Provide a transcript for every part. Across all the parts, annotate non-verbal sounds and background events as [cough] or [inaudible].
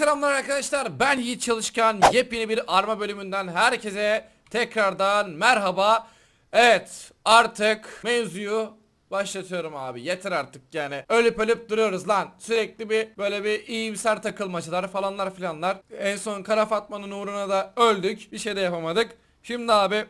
selamlar arkadaşlar. Ben Yiğit Çalışkan. Yepyeni bir arma bölümünden herkese tekrardan merhaba. Evet artık mevzuyu başlatıyorum abi. Yeter artık yani. Ölüp ölüp duruyoruz lan. Sürekli bir böyle bir iyimser takılmaçlar falanlar filanlar. En son Kara Fatma'nın uğruna da öldük. Bir şey de yapamadık. Şimdi abi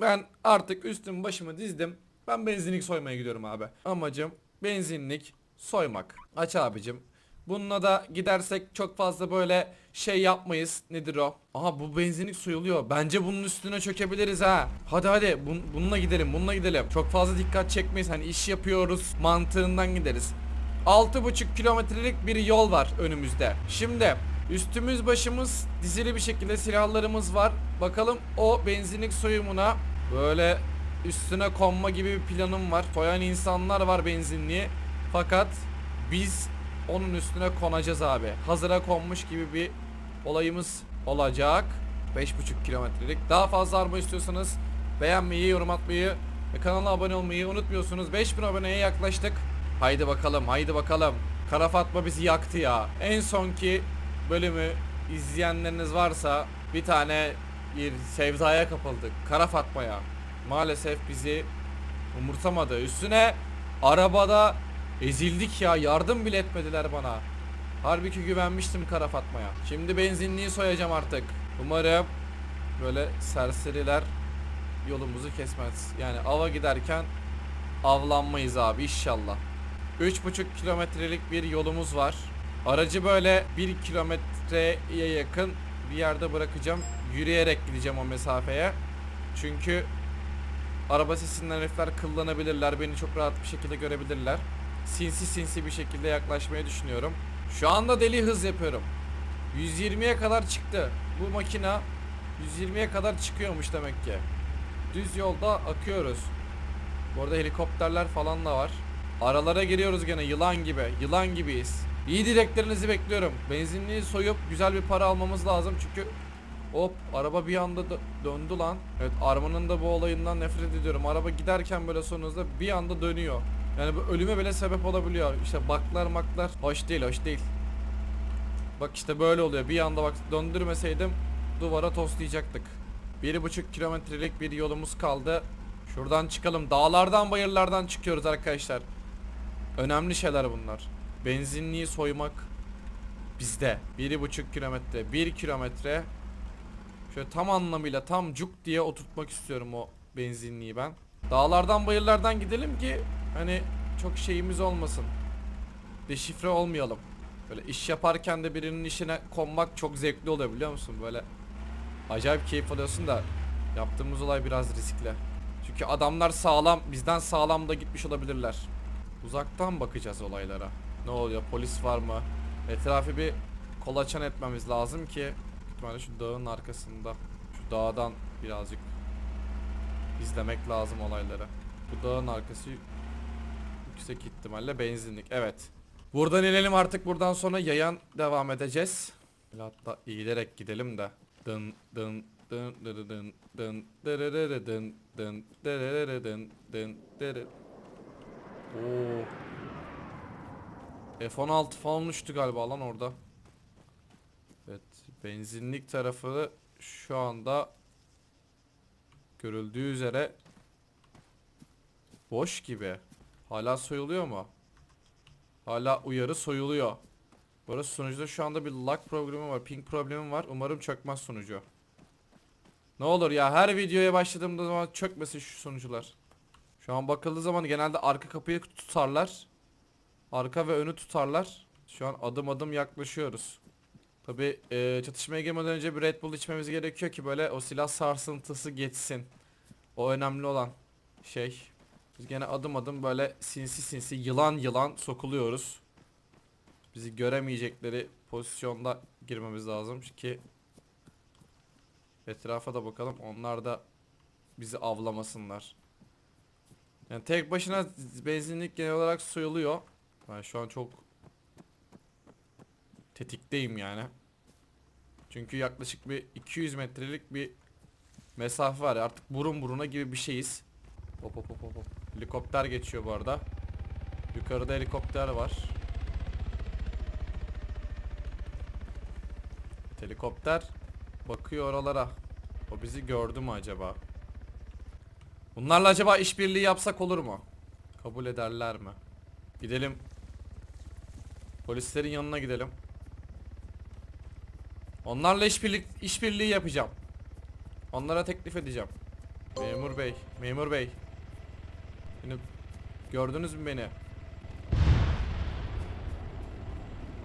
ben artık üstüm başımı dizdim. Ben benzinlik soymaya gidiyorum abi. Amacım benzinlik soymak. Aç abicim. Bununla da gidersek çok fazla böyle şey yapmayız. Nedir o? Aha bu benzinlik soyuluyor. Bence bunun üstüne çökebiliriz ha. Hadi hadi bun- bununla gidelim bununla gidelim. Çok fazla dikkat çekmeyiz. Hani iş yapıyoruz mantığından gideriz. 6,5 kilometrelik bir yol var önümüzde. Şimdi üstümüz başımız dizili bir şekilde silahlarımız var. Bakalım o benzinlik soyumuna böyle üstüne konma gibi bir planım var. Soyan insanlar var benzinliği. Fakat biz onun üstüne konacağız abi. Hazıra konmuş gibi bir olayımız olacak. 5,5 kilometrelik. Daha fazla araba istiyorsanız beğenmeyi, yorum atmayı ve kanala abone olmayı unutmuyorsunuz. 5000 aboneye yaklaştık. Haydi bakalım, haydi bakalım. Kara Fatma bizi yaktı ya. En sonki bölümü izleyenleriniz varsa bir tane bir sevdaya kapıldık. Kara Fatma'ya. Maalesef bizi umursamadı. Üstüne arabada ezildik ya. Yardım bile etmediler bana. Halbuki güvenmiştim Kara Fatma'ya. Şimdi benzinliği soyacağım artık. Umarım böyle serseriler yolumuzu kesmez. Yani ava giderken avlanmayız abi inşallah. 3,5 kilometrelik bir yolumuz var. Aracı böyle 1 kilometreye yakın bir yerde bırakacağım. Yürüyerek gideceğim o mesafeye. Çünkü araba sesinden herifler kullanabilirler. Beni çok rahat bir şekilde görebilirler. Sinsi sinsi bir şekilde yaklaşmayı düşünüyorum. Şu anda deli hız yapıyorum. 120'ye kadar çıktı. Bu makina 120'ye kadar çıkıyormuş demek ki. Düz yolda akıyoruz. Bu arada helikopterler falan da var. Aralara giriyoruz gene yılan gibi. Yılan gibiyiz. İyi dileklerinizi bekliyorum. Benzinliği soyup güzel bir para almamız lazım çünkü Hop araba bir anda dö- döndü lan. Evet Arman'ın da bu olayından nefret ediyorum. Araba giderken böyle sonunuzda bir anda dönüyor. Yani bu ölüme bile sebep olabiliyor. İşte baklar maklar hoş değil hoş değil. Bak işte böyle oluyor. Bir anda bak döndürmeseydim duvara toslayacaktık. Bir buçuk kilometrelik bir yolumuz kaldı. Şuradan çıkalım. Dağlardan bayırlardan çıkıyoruz arkadaşlar. Önemli şeyler bunlar. Benzinliği soymak bizde. Bir buçuk kilometre. Bir kilometre. Şöyle tam anlamıyla tam cuk diye oturtmak istiyorum o benzinliği ben. Dağlardan bayırlardan gidelim ki hani çok şeyimiz olmasın. Deşifre olmayalım. Böyle iş yaparken de birinin işine konmak çok zevkli oluyor biliyor musun? Böyle acayip keyif alıyorsun da yaptığımız olay biraz riskli. Çünkü adamlar sağlam, bizden sağlam da gitmiş olabilirler. Uzaktan bakacağız olaylara. Ne oluyor? Polis var mı? Etrafı bir kolaçan etmemiz lazım ki ihtimalle şu dağın arkasında şu dağdan birazcık izlemek lazım olayları. Bu dağın arkası yüksek ihtimalle benzinlik. Evet. Buradan inelim artık buradan sonra yayan devam edeceğiz. Hatta eğilerek gidelim de. Dın dın dın dın dın dın dın dın dırırırı dın dın dırı. Oo. F-16 falan uçtu galiba lan orada. Evet, benzinlik tarafı şu anda görüldüğü üzere boş gibi. Hala soyuluyor mu? Hala uyarı soyuluyor. Bu arada sunucuda şu anda bir lag problemi var, ping problemi var. Umarım çökmez sunucu. Ne olur ya her videoya başladığımda zaman çökmesin şu sunucular. Şu an bakıldığı zaman genelde arka kapıyı tutarlar. Arka ve önü tutarlar. Şu an adım adım yaklaşıyoruz. Tabi çatışmaya girmeden önce bir Red Bull içmemiz gerekiyor ki böyle o silah sarsıntısı geçsin. O önemli olan şey. Biz gene adım adım böyle sinsi sinsi yılan yılan sokuluyoruz. Bizi göremeyecekleri pozisyonda girmemiz lazım ki etrafa da bakalım onlar da bizi avlamasınlar. Yani tek başına benzinlik genel olarak soyuluyor. Ben şu an çok tetikteyim yani. Çünkü yaklaşık bir 200 metrelik bir mesafe var. Artık burun buruna gibi bir şeyiz. Hop hop hop hop. Helikopter geçiyor bu arada. Yukarıda helikopter var. Helikopter bakıyor oralara. O bizi gördü mü acaba? Bunlarla acaba işbirliği yapsak olur mu? Kabul ederler mi? Gidelim. Polislerin yanına gidelim. Onlarla işbirlik işbirliği yapacağım. Onlara teklif edeceğim. Memur bey, memur bey. Beni gördünüz mü beni?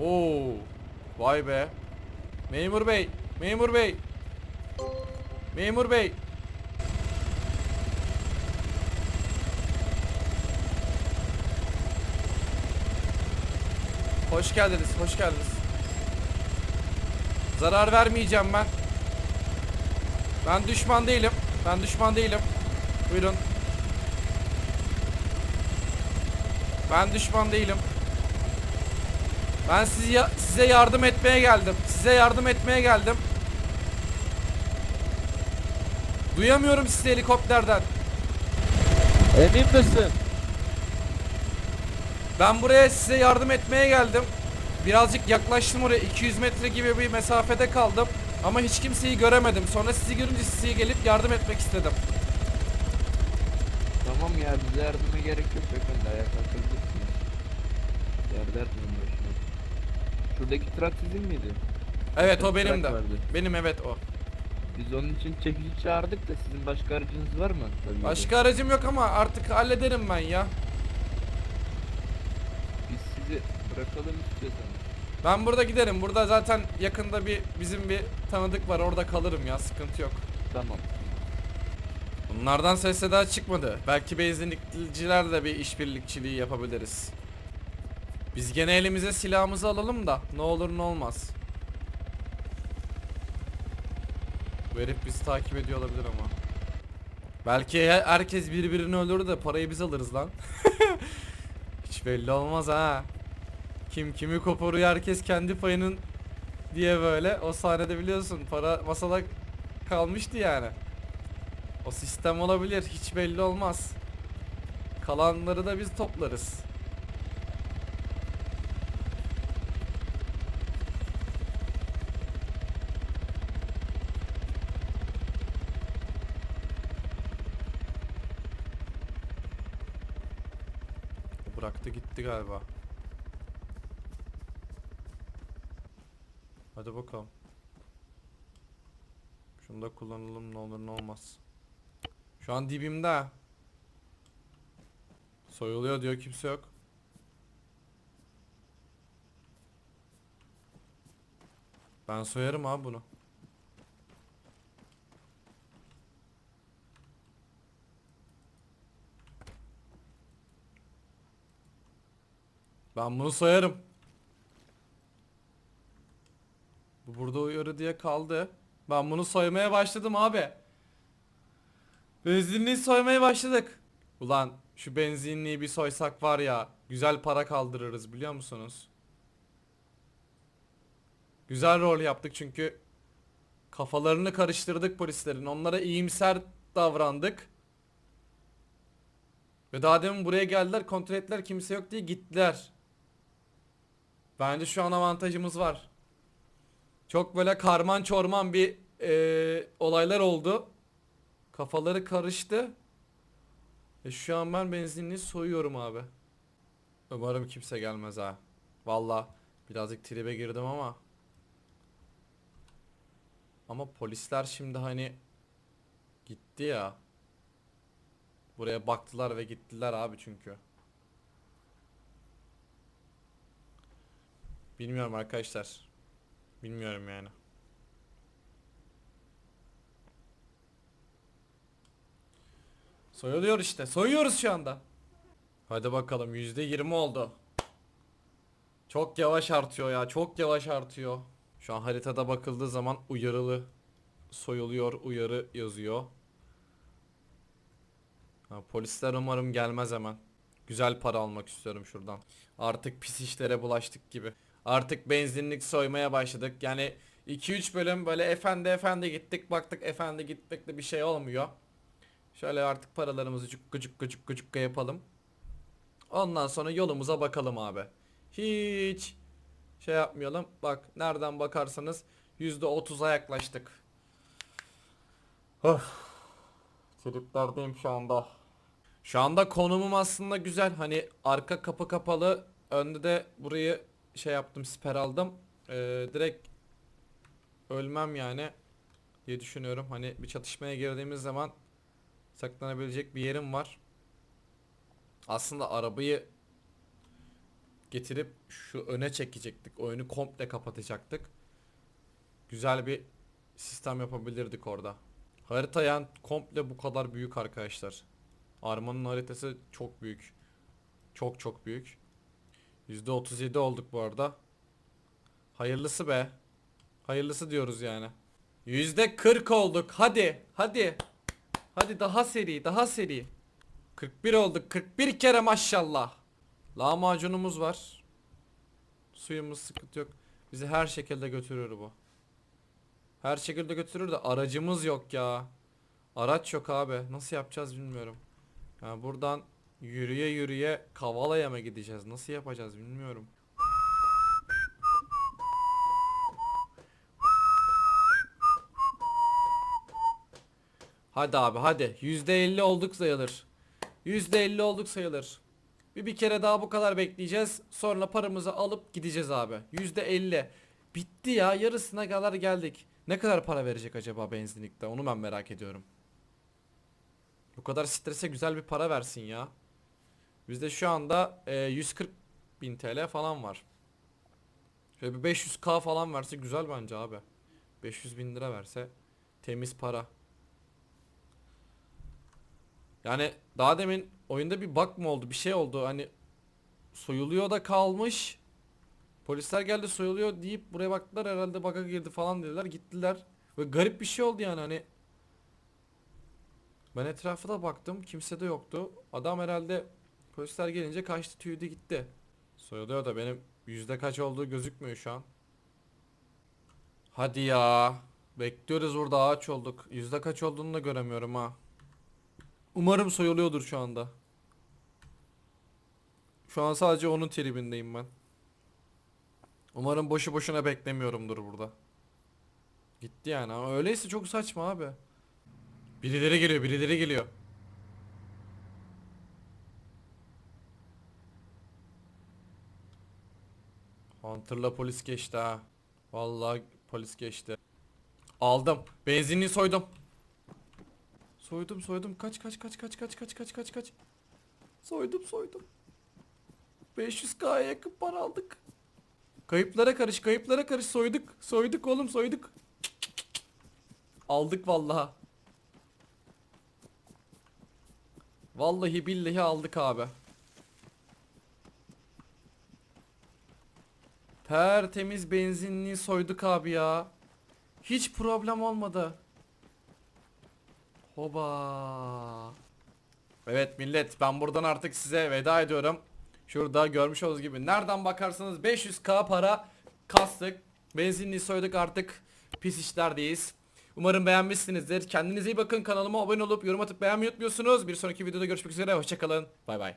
Oo! Vay be. Memur bey, memur bey. Memur bey. Hoş geldiniz, hoş geldiniz. Zarar vermeyeceğim ben. Ben düşman değilim. Ben düşman değilim. Buyurun. Ben düşman değilim. Ben sizi ya- size yardım etmeye geldim. Size yardım etmeye geldim. Duyamıyorum sizi helikopterden. Emin misin? Ben buraya size yardım etmeye geldim. Birazcık yaklaştım oraya 200 metre gibi bir mesafede kaldım. Ama hiç kimseyi göremedim. Sonra sizi görünce size gelip yardım etmek istedim. Tamam ya bize yardıma gerek yok efendim ayağa kalkabilirsiniz. Dert etmeyin başına. Şuradaki trak sizin miydi? Evet o benim de. vardı. Benim evet o. Biz onun için çekici çağırdık da sizin başka aracınız var mı? Tabii. Başka aracım yok ama artık hallederim ben ya. Biz sizi bırakalım istiyorsanız. Ben burada giderim. Burada zaten yakında bir bizim bir tanıdık var. Orada kalırım ya. Sıkıntı yok. Tamam. Bunlardan ses seda çıkmadı. Belki benzinlikçilerle bir işbirlikçiliği yapabiliriz. Biz gene elimize silahımızı alalım da ne olur ne olmaz. Bu herif bizi takip ediyor olabilir ama. Belki he- herkes birbirini öldürür de parayı biz alırız lan. [laughs] Hiç belli olmaz ha. Kim kimi koparıyor herkes kendi payının diye böyle. O sahnede biliyorsun para masada kalmıştı yani. O sistem olabilir. Hiç belli olmaz. Kalanları da biz toplarız. Bıraktı gitti galiba. Hadi bakalım. Şunu da kullanalım ne olur ne olmaz. Şu an dibimde. Soyuluyor diyor kimse yok. Ben soyarım abi bunu. Ben bunu soyarım. Bu burada uyarı diye kaldı. Ben bunu soymaya başladım abi. Benzinliği soymaya başladık. Ulan şu benzinliği bir soysak var ya güzel para kaldırırız biliyor musunuz? Güzel rol yaptık çünkü kafalarını karıştırdık polislerin. Onlara iyimser davrandık. Ve daha demin buraya geldiler kontrol ettiler kimse yok diye gittiler. Bence şu an avantajımız var. Çok böyle karman çorman bir eee, olaylar oldu. Kafaları karıştı. E şu an ben benzinliği soyuyorum abi. Umarım kimse gelmez ha. Valla birazcık tribe girdim ama. Ama polisler şimdi hani gitti ya. Buraya baktılar ve gittiler abi çünkü. Bilmiyorum arkadaşlar. Bilmiyorum yani. Soyuluyor işte. Soyuyoruz şu anda. Hadi bakalım %20 oldu. Çok yavaş artıyor ya. Çok yavaş artıyor. Şu an haritada bakıldığı zaman uyarılı soyuluyor uyarı yazıyor. Ha, polisler umarım gelmez hemen. Güzel para almak istiyorum şuradan. Artık pis işlere bulaştık gibi. Artık benzinlik soymaya başladık. Yani 2-3 bölüm böyle efendi efendi gittik baktık efendi gitmekle bir şey olmuyor. Şöyle artık paralarımızı cukka cukka cukka cukka yapalım. Ondan sonra yolumuza bakalım abi. Hiç şey yapmayalım. Bak nereden bakarsanız %30'a yaklaştık. Of. Triplerdeyim şu anda. Şu anda konumum aslında güzel. Hani arka kapı kapalı. Önde de burayı şey yaptım siper aldım. Ee, direkt ölmem yani diye düşünüyorum. Hani bir çatışmaya girdiğimiz zaman saklanabilecek bir yerim var. Aslında arabayı getirip şu öne çekecektik. Oyunu komple kapatacaktık. Güzel bir sistem yapabilirdik orada. Harita yani komple bu kadar büyük arkadaşlar. Armanın haritası çok büyük. Çok çok büyük. %37 olduk bu arada. Hayırlısı be. Hayırlısı diyoruz yani. %40 olduk. Hadi. Hadi. Hadi daha seri. Daha seri. 41 olduk. 41 kere maşallah. Lahmacunumuz var. Suyumuz sıkıntı yok. Bizi her şekilde götürür bu. Her şekilde götürür de aracımız yok ya. Araç yok abi. Nasıl yapacağız bilmiyorum. Yani buradan yürüye yürüye Kavala'ya mı gideceğiz? Nasıl yapacağız bilmiyorum. Hadi abi hadi. %50 olduk sayılır. %50 olduk sayılır. Bir bir kere daha bu kadar bekleyeceğiz. Sonra paramızı alıp gideceğiz abi. %50. Bitti ya. Yarısına kadar geldik. Ne kadar para verecek acaba benzinlikte? Onu ben merak ediyorum. Bu kadar strese güzel bir para versin ya. Bizde şu anda e, 140 bin TL falan var. Şöyle bir 500k falan verse güzel bence abi. 500 bin lira verse temiz para. Yani daha demin oyunda bir bug mı oldu bir şey oldu hani soyuluyor da kalmış. Polisler geldi soyuluyor deyip buraya baktılar herhalde bug'a girdi falan dediler gittiler. Ve garip bir şey oldu yani hani. Ben etrafa da baktım kimse de yoktu. Adam herhalde polisler gelince kaçtı tüydü gitti. Soyuluyor da benim yüzde kaç olduğu gözükmüyor şu an. Hadi ya. Bekliyoruz burada ağaç olduk. Yüzde kaç olduğunu da göremiyorum ha. Umarım soyuluyordur şu anda. Şu an sadece onun tribindeyim ben. Umarım boşu boşuna beklemiyorumdur burada. Gitti yani ama öyleyse çok saçma abi. Birileri geliyor, birileri geliyor. Hunter'la polis geçti ha. Vallahi polis geçti. Aldım. Benzinliği soydum. Soydum soydum. Kaç kaç kaç kaç kaç kaç kaç kaç kaç. Soydum soydum. 500k'ya yakın para aldık. Kayıplara karış kayıplara karış soyduk. Soyduk oğlum soyduk. Aldık vallaha. Vallahi billahi aldık abi. Tertemiz benzinliği soyduk abi ya. Hiç problem olmadı. Hoba. Evet millet ben buradan artık size veda ediyorum. Şurada görmüş olduğunuz gibi nereden bakarsanız 500k para kastık. Benzinliği soyduk artık pis işlerdeyiz. Umarım beğenmişsinizdir. Kendinize iyi bakın. Kanalıma abone olup yorum atıp beğenmeyi unutmuyorsunuz. Bir sonraki videoda görüşmek üzere. Hoşçakalın. Bay bay.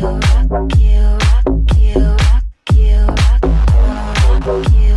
you, rock you, rock you, rock you, rock you, rock you.